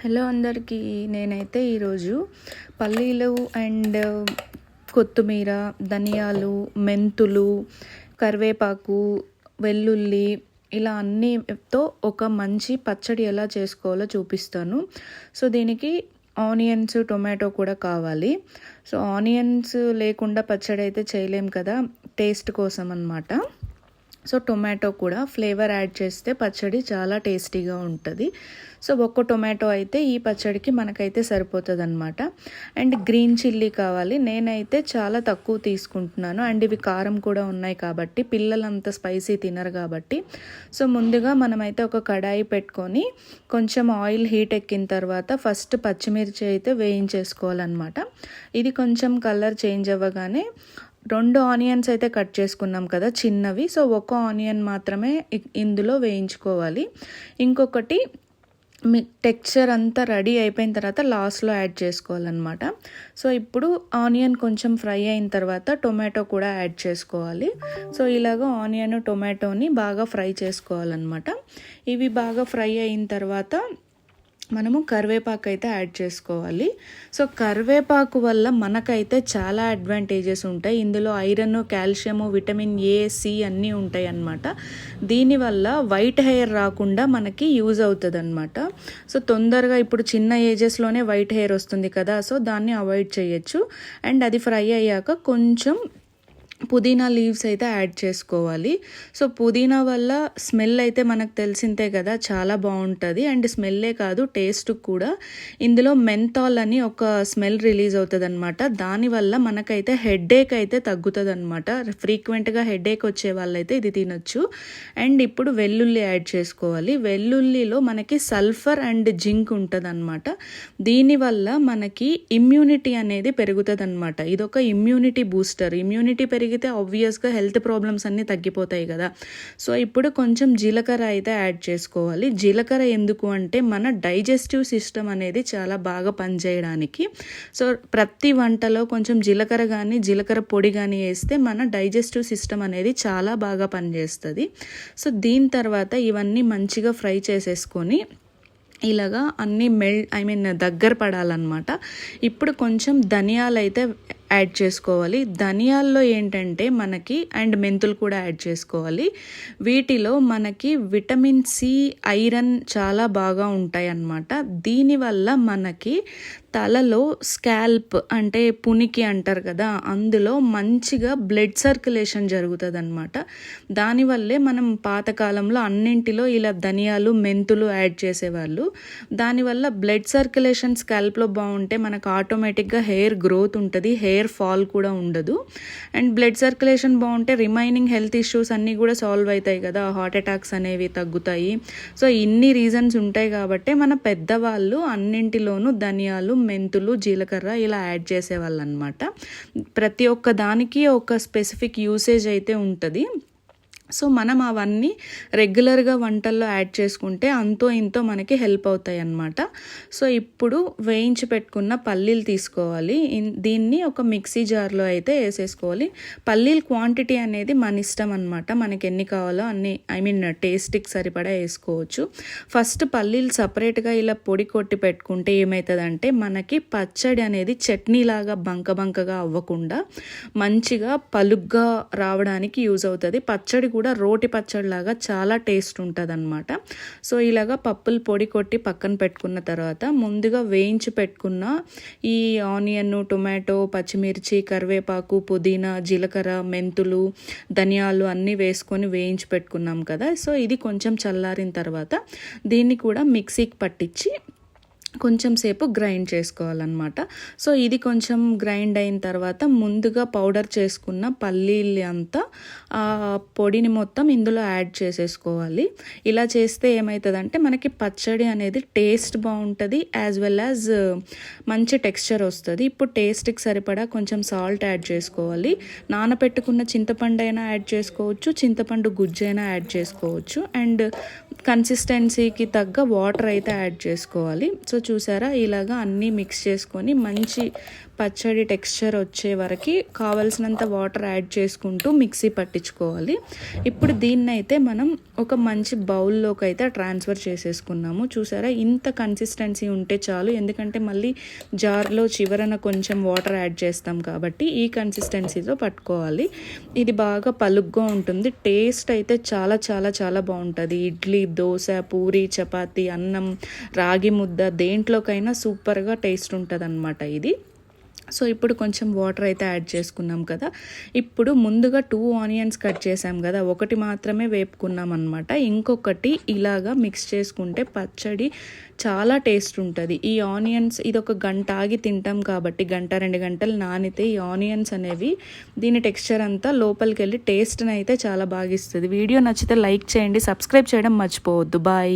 Hello అందరికీ నేనైతే ఈరోజు పల్లీలు అండ్ కొత్తిమీర ధనియాలు మెంతులు కరివేపాకు వెల్లుల్లి ఇలా అన్నితో ఒక మంచి పచ్చడి ఎలా చేసుకోవాలో చూపిస్తాను. సో దీనికి ఆనియన్స్ టొమాటో కూడా కావాలి. సో ఆనియన్స్ లేకుండా పచ్చడి అయితే చేయలేం కదా టేస్ట్ కోసం అనమాట సో టొమాటో కూడా ఫ్లేవర్ యాడ్ చేస్తే పచ్చడి చాలా టేస్టీగా ఉంటుంది. సో ఒక్క టొమాటో అయితే ఈ పచ్చడికి మనకైతే సరిపోతుంది అనమాట అండ్ గ్రీన్ చిల్లీ కావాలి. నేనైతే చాలా తక్కువ తీసుకుంటున్నాను. అండ్ ఇవి కారం కూడా ఉన్నాయి కాబట్టి పిల్లలు అంత స్పైసీ తినరు కాబట్టి. సో ముందుగా మనమైతే ఒక కడాయి పెట్టుకొని కొంచెం ఆయిల్ హీట్ ఎక్కిన తర్వాత ఫస్ట్ పచ్చిమిర్చి అయితే వేయించేసుకోవాలన్నమాట. ఇది కొంచెం కలర్ చేంజ్ అవ్వగానే రెండు ఆనియన్స్ అయితే కట్ చేసుకున్నాం కదా చిన్నవి. సో ఒక ఆనియన్ మాత్రమే ఇందులో వేయించుకోవాలి. ఇంకొకటి మీ టెక్స్చర్ అంతా రెడీ అయిపోయిన తర్వాత లాస్ట్లో యాడ్ చేసుకోవాలన్నమాట. సో ఇప్పుడు ఆనియన్ కొంచెం ఫ్రై అయిన తర్వాత టొమాటో కూడా యాడ్ చేసుకోవాలి. సో ఇలాగ ఆనియన్ టొమాటోని బాగా ఫ్రై చేసుకోవాలన్నమాట. ఇవి బాగా ఫ్రై అయిన తర్వాత మనము కరివేపాకు అయితే యాడ్ చేసుకోవాలి. సో కరివేపాకు వల్ల మనకైతే చాలా అడ్వాంటేజెస్ ఉంటాయి. ఇందులో iron calcium vitamin A C అన్నీ ఉంటాయి అన్నమాట దీనివల్ల వైట్ హెయిర్ రాకుండా మనకి యూజ్ అవుతుంది అనమాట సో తొందరగా ఇప్పుడు చిన్న ఏజెస్లోనే వైట్ హెయిర్ వస్తుంది కదా సో దాన్ని అవాయిడ్ చేయొచ్చు. అండ్ అది ఫ్రై అయ్యాక కొంచెం పుదీనా లీవ్స్ అయితే యాడ్ చేసుకోవాలి. సో పుదీనా వల్ల స్మెల్ అయితే మనకు తెలిసిందే కదా చాలా బాగుంటుంది. అండ్ స్మెల్లే కాదు టేస్ట్ కూడా. ఇందులో మెంతాల్ అని ఒక స్మెల్ రిలీజ్ అవుతుంది అనమాట దానివల్ల మనకైతే హెడేక్ అయితే తగ్గుతుంది అనమాట ఫ్రీక్వెంట్గా హెడేక్ వచ్చే వాళ్ళైతే ఇది తినొచ్చు. అండ్ ఇప్పుడు వెల్లుల్లి యాడ్ చేసుకోవాలి. వెల్లుల్లిలో మనకి సల్ఫర్ అండ్ జింక్ ఉంటుంది అనమాట దీనివల్ల మనకి ఇమ్యూనిటీ అనేది పెరుగుతుంది అనమాట ఇదొక ఇమ్యూనిటీ బూస్టర్. ఇమ్యూనిటీ పెరిగి పెరిగితే ఆబ్వియస్గా హెల్త్ ప్రాబ్లమ్స్ అన్నీ తగ్గిపోతాయి కదా. సో ఇప్పుడు కొంచెం జీలకర్ర అయితే యాడ్ చేసుకోవాలి. జీలకర్ర ఎందుకు అంటే మన డైజెస్టివ్ సిస్టమ్ అనేది చాలా బాగా పనిచేయడానికి. సో ప్రతి వంటలో కొంచెం జీలకర్ర కానీ జీలకర్ర పొడి కానీ వేస్తే మన డైజెస్టివ్ సిస్టమ్ అనేది చాలా బాగా పనిచేస్తుంది. సో దీని తర్వాత ఇవన్నీ మంచిగా ఫ్రై చేసేసుకొని ఇలాగా అన్నీ మెల్ ఐ మీన్ దగ్గర పడాలన్నమాట. ఇప్పుడు కొంచెం ధనియాలు అయితే యాడ్ చేసుకోవాలి. ధనియాల్లో ఏంటంటే మనకి అండ్ మెంతులు కూడా యాడ్ చేసుకోవాలి. వీటిలో మనకి విటమిన్ సి ఐరన్ చాలా బాగా ఉంటాయి అన్నమాట దీనివల్ల మనకి తలలో స్కాల్ప్ అంటే పునికి అంటారు కదా అందులో మంచిగా బ్లడ్ సర్క్యులేషన్ జరుగుతుంది అనమాట దానివల్లే మనం పాతకాలంలో అన్నింటిలో ఇలా ధనియాలు మెంతులు యాడ్ చేసేవాళ్ళు. దానివల్ల బ్లడ్ సర్క్యులేషన్ స్కాల్ప్లో బాగుంటే మనకు ఆటోమేటిక్గా హెయిర్ గ్రోత్ ఉంటుంది హెయిర్ ఫాల్ కూడా ఉండదు. అండ్ బ్లడ్ సర్క్యులేషన్ బాగుంటే రిమైనింగ్ హెల్త్ ఇష్యూస్ అన్నీ కూడా సాల్వ్ అవుతాయి కదా. హార్ట్ అటాక్స్ అనేవి తగ్గుతాయి. సో ఇన్ని రీజన్స్ ఉంటాయి కాబట్టి మన పెద్దవాళ్ళు అన్నింటిలోనూ ధనియాలు మెంతులు జీలకర్ర ఇలా యాడ్ చేసేవాళ్ళు అనమాట ప్రతి ఒక్క దానికి ఒక స్పెసిఫిక్ యూసేజ్ అయితే ఉంటుంది. సో మనం అవన్నీ రెగ్యులర్గా వంటల్లో యాడ్ చేసుకుంటే అంతో ఇంతో మనకి హెల్ప్ అవుతాయి అన్నమాట. సో ఇప్పుడు వేయించి పెట్టుకున్న పల్లీలు తీసుకోవాలి. దీన్ని ఒక మిక్సీ జార్లో అయితే వేసేసుకోవాలి. పల్లీల క్వాంటిటీ అనేది మన ఇష్టం అనమాట మనకి ఎన్ని కావాలో అన్ని ఐ మీన్ టేస్ట్కి సరిపడా వేసుకోవచ్చు. ఫస్ట్ పల్లీలు సపరేట్గా ఇలా పొడి కొట్టి పెట్టుకుంటే ఏమవుతుందంటే మనకి పచ్చడి అనేది చట్నీ లాగా బంక బంకగా అవ్వకుండా మంచిగా పలుగ్గా రావడానికి యూజ్ అవుతుంది. పచ్చడి కూడా రోటి పచ్చడిలాగా చాలా టేస్ట్ ఉంటుంది అనమాట సో ఇలాగా పప్పులు పొడి కొట్టి పక్కన పెట్టుకున్న తర్వాత ముందుగా వేయించి పెట్టుకున్న ఈ ఆనియన్ టొమాటో పచ్చిమిర్చి కరివేపాకు పుదీనా జీలకర్ర మెంతులు ధనియాలు అన్నీ వేసుకొని వేయించి పెట్టుకున్నాం కదా. సో ఇది కొంచెం చల్లారిన తర్వాత దీన్ని కూడా మిక్సీకి పట్టించి కొంచెం సేపు గ్రైండ్ చేసుకోవాలన్నమాట. సో ఇది కొంచెం గ్రైండ్ అయిన తర్వాత ముందుగా పౌడర్ చేసుకున్న పల్లీలు అంతా ఆ పొడిని మొత్తం ఇందులో యాడ్ చేసేసుకోవాలి. ఇలా చేస్తే ఏమవుతుందంటే మనకి పచ్చడి అనేది టేస్ట్ బాగుంటుంది యాజ్ వెల్ యాజ్ మంచి టెక్స్చర్ వస్తుంది. ఇప్పుడు టేస్ట్కి సరిపడా కొంచెం సాల్ట్ యాడ్ చేసుకోవాలి. నానపెట్టుకున్న చింతపండు అయినా యాడ్ చేసుకోవచ్చు చింతపండు గుజ్జు అయినా యాడ్ చేసుకోవచ్చు. అండ్ కన్సిస్టెన్సీకి తగ్గ వాటర్ అయితే యాడ్ చేసుకోవాలి. సో చూసారా? ఇలాగా అన్నీ మిక్స్ చేసుకొని మంచి పచ్చడి టెక్స్చర్ వచ్చే వరకు కావలసినంత వాటర్ యాడ్ చేసుకుంటూ మిక్సీ పట్టించుకోవాలి. ఇప్పుడు దీన్ని అయితే మనం ఒక మంచి బౌల్లోకి అయితే ట్రాన్స్ఫర్ చేసేసుకున్నాము. చూసారా? ఇంత కన్సిస్టెన్సీ ఉంటే చాలు. ఎందుకంటే మళ్ళీ జార్లో చివరన కొంచెం వాటర్ యాడ్ చేస్తాం కాబట్టి ఈ కన్సిస్టెన్సీతో పట్టుకోవాలి. ఇది బాగా పలుగ్గా ఉంటుంది. టేస్ట్ అయితే చాలా చాలా చాలా బాగుంటుంది. ఇడ్లీ దోశ పూరి చపాతి అన్నం రాగి ముద్ద దేని దేంట్లోకైనా సూపర్గా టేస్ట్ ఉంటుంది ఇది. సో ఇప్పుడు కొంచెం వాటర్ అయితే యాడ్ చేసుకున్నాం కదా. ఇప్పుడు ముందుగా టూ ఆనియన్స్ కట్ చేసాం కదా. ఒకటి మాత్రమే వేపుకున్నాం అనమాట ఇంకొకటి ఇలాగా మిక్స్ చేసుకుంటే పచ్చడి చాలా టేస్ట్ ఉంటుంది. ఈ ఆనియన్స్ ఇది ఒక గంట ఆగి తింటాం కాబట్టి గంట రెండు గంటలు నానితే ఈ ఆనియన్స్ అనేవి దీని టెక్స్చర్ అంతా లోపలికి వెళ్ళి టేస్ట్ని అయితే చాలా బాగా ఇస్తుంది. వీడియో నచ్చితే లైక్ చేయండి సబ్స్క్రైబ్ చేయడం మర్చిపోవద్దు. బాయ్.